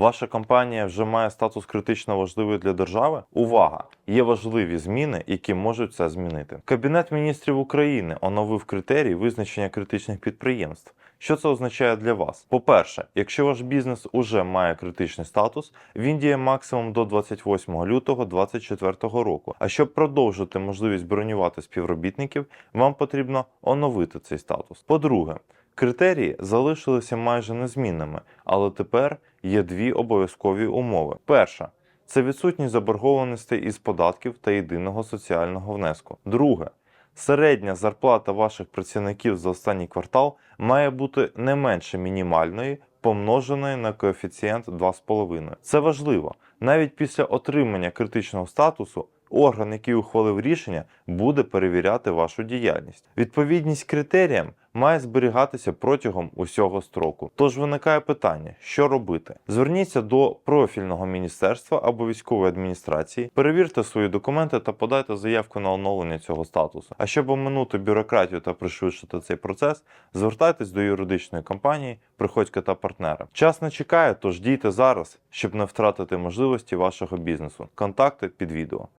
Ваша компанія вже має статус критично важливої для держави? Увага! Є важливі зміни, які можуть це змінити. Кабінет міністрів України оновив критерії визначення критичних підприємств. Що це означає для вас? По-перше, якщо ваш бізнес уже має критичний статус, він діє максимум до 28 лютого 2024 року. А щоб продовжити можливість бронювати співробітників, вам потрібно оновити цей статус. По-друге, критерії залишилися майже незмінними, але тепер є дві обов'язкові умови. Перша це відсутність заборгованостей із податків та єдиного соціального внеску. Друге середня зарплата ваших працівників за останній квартал має бути не менше мінімальної, помноженої на коефіцієнт 2,5. Це важливо. Навіть після отримання критичного статусу орган, який ухвалив рішення, буде перевіряти вашу діяльність. Відповідність критеріям має зберігатися протягом усього строку. Тож виникає питання, що робити? Зверніться до профільного міністерства або військової адміністрації, перевірте свої документи та подайте заявку на оновлення цього статусу. А щоб оминути бюрократію та пришвидшити цей процес, звертайтесь до юридичної компанії, приходька та партнера. Час не чекає, тож дійте зараз, щоб не втратити можливості вашого бізнесу. Контакти під відео.